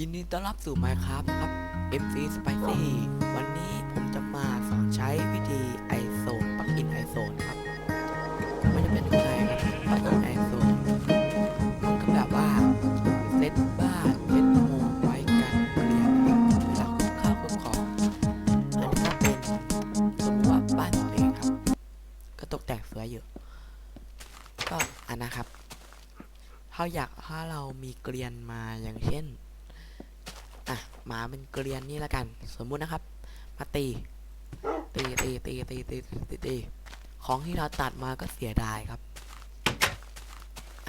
ยินดีต้อนรับสู่ Minecraft นะครับ MC Spicy วันนี้ผมจะมาสอนใช้วิธี iZone ปลั๊กอิน iZone ครับไมันจะเป็นยังไงครับปักอิน iZone มันก็แบบว่าเซตบ้านเซตโฮมไว้กันเรียนนะครับเวลาเข้าคุ้มของอันนี้ก็เป็นสมมติว่าบ้านผมเองครับ ก็ตกแต่งสวยอยู่ ก็อันนะครับ ถ้าอยากถ้าเรามีเกรียนมาอย่างเช่น อะหมาเป็นเกรียนนี่ละกัน สมมุตินะครับ มาตี ตีตีตีตีตีตีตีของที่เราตัดมาก็เสียดายครับ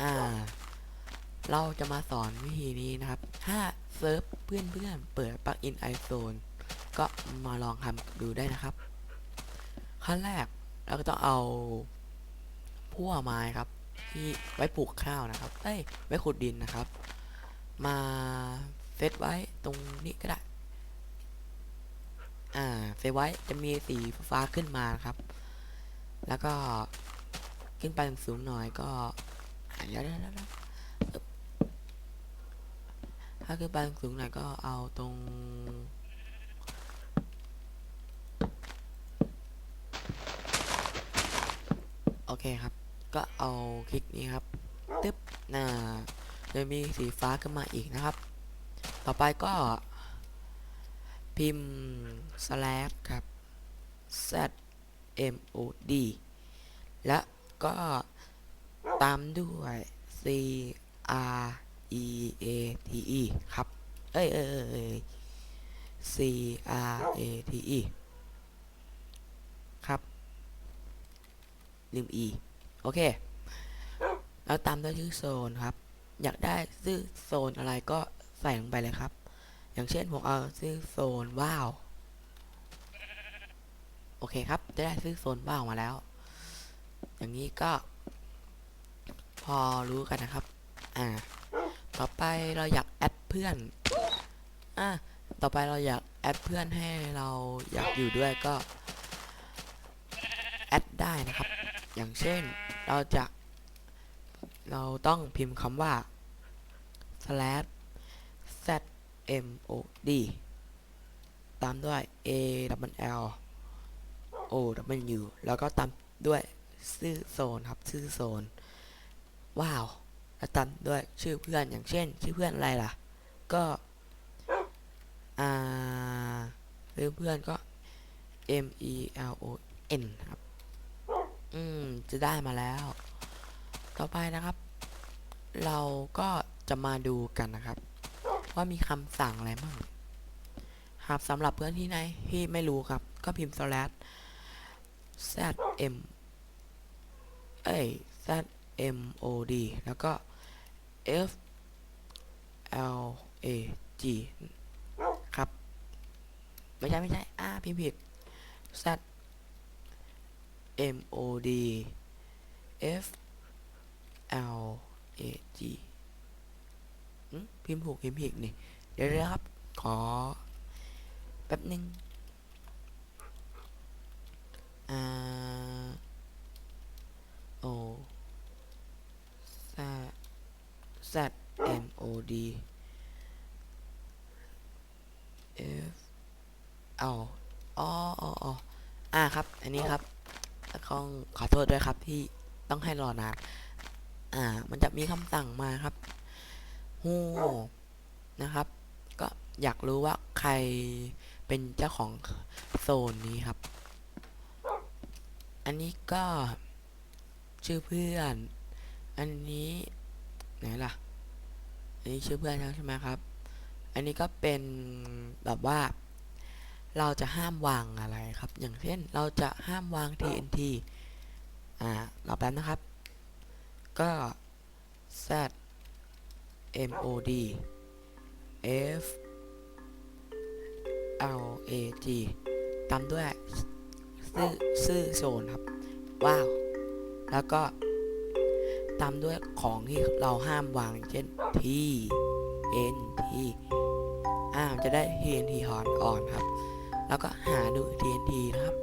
อ่า เราจะมาสอนวิธีนี้นะครับ ถ้าเซิร์ฟเพื่อนเพื่อนเปิดปลั๊กอินไอโซนก็มาลองทำดูได้นะครับ ขั้นแรกเราก็ต้องเอาพั่วไม้ครับ ที่ไว้ปลูกข้าวนะครับ เอ้ย ไว้ขุดดินนะครับ มา เซตไว้ตรงนี้ก็ได้ อ่าเซตไว้จะมีสีฟ้าขึ้นมาครับ แล้วก็ขึ้นไปสูงหน่อยก็อะเดี๋ยวๆๆๆอึ๊บถ้าขึ้นไปสูงหน่อยก็เอาตรงโอเคครับ ก็เอาคลิกนี้ครับ ตึ๊บน่าจะมีสีฟ้าขึ้นมาอีกนะครับ ต่อไปก็พิมพ์ slash ครับ z m o d และก็ตามด้วย c r e a t e ครับ เอ้ยเอ้ยเอ้ย c r a t e ครับ ลืม e โอเค แล้วตามด้วยชื่อโซนครับ อยากได้ชื่อโซนอะไรก็ ใส่ลงไปเลยครับ อย่างเช่นผมเอาชื่อโซนว้าว โอเคครับ จะได้ชื่อโซนว้าวมาแล้ว อย่างนี้ก็ พอรู้กันนะครับ อ่า ต่อไปเราอยากแอดเพื่อน อ่าต่อไปเราอยากแอดเพื่อนให้เราอยากอยู่ด้วยก็แอดได้นะครับ อย่างเช่นเราจะ เราต้องพิมพ์คำว่า slash m o d ตามด้วย a w l o w แล้วก็ตามด้วยชื่อโซนครับชื่อโซน ว้าว แล้วตามด้วยชื่อเพื่อนอย่างเช่น ชื่อเพื่อนอะไรล่ะ ก็อ่าชื่อเพื่อนก็ m e l o n ครับ อืม จะได้มาแล้ว ต่อไปนะครับ เราก็จะมาดูกันนะครับ ว่ามีคำสั่งอะไรบ้างครับสำหรับเพื่อนที่ไหนที่ไม่รู้ครับ ก็พิมพ์ slash z m เอ้ย z m o d แล้วก็ f l a g ครับ ไม่ใช่ ไม่ใช่ อ่าพิมพ์ผิด z M O D F L A G อืม พิมพ์ถูกพิมพ์ผิดนี่ เดี๋ยวนะครับ ขอ แป๊บหนึ่งอ่า O Z Z M O D F L อ๋ออ๋ออ๋ออ่าครับ อันนี้ครับต้องขอโทษด้วยครับที่ต้องให้รอนาน อ่า มันจะมีคำสั่งมาครับ ฮูนะครับ ก็อยากรู้ว่าใครเป็นเจ้าของโซนนี้ครับ อันนี้ก็ชื่อเพื่อน อันนี้ไหนล่ะ อันนี้ชื่อเพื่อนใช่ไหมครับ อันนี้ก็เป็นแบบว่า เราจะห้ามวางอะไรครับ อย่างเช่นเราจะห้ามวาง TNT อ่ารอแป๊บนะครับ ก็ Z M O D F L A G ตามด้วยชื่อชื่อโซนครับ ว้าว แล้วก็ตามด้วยของที่เราห้ามวางเช่น T N T อ่าจะได้ TNT หอนอ่อนครับ แล้วก็หาดู TNT นะครับ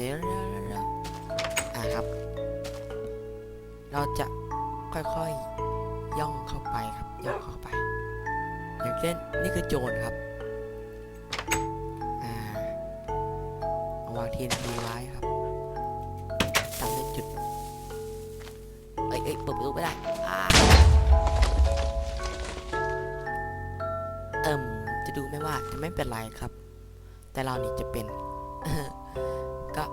ดี๋ยวเดี๋ยวเดี๋ยวอ่าครับ เราจะค่อยๆย่องเข้าไปครับ ย่องเข้าไป อย่างเช่นนี่คือโจรครับอ่าวางทีนทีไว้ครับทำในจุดเอ้ยเอ้ยเปิดประตูไม่ได้อ่าเอิ่มจะดูไหม่ว่าจะไม่เป็นไรครับ แต่เรานี่จะเป็น ก็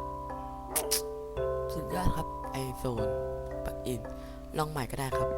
สุดยอดครับไอโซนปักอิน ลองใหม่ก็ได้ครับ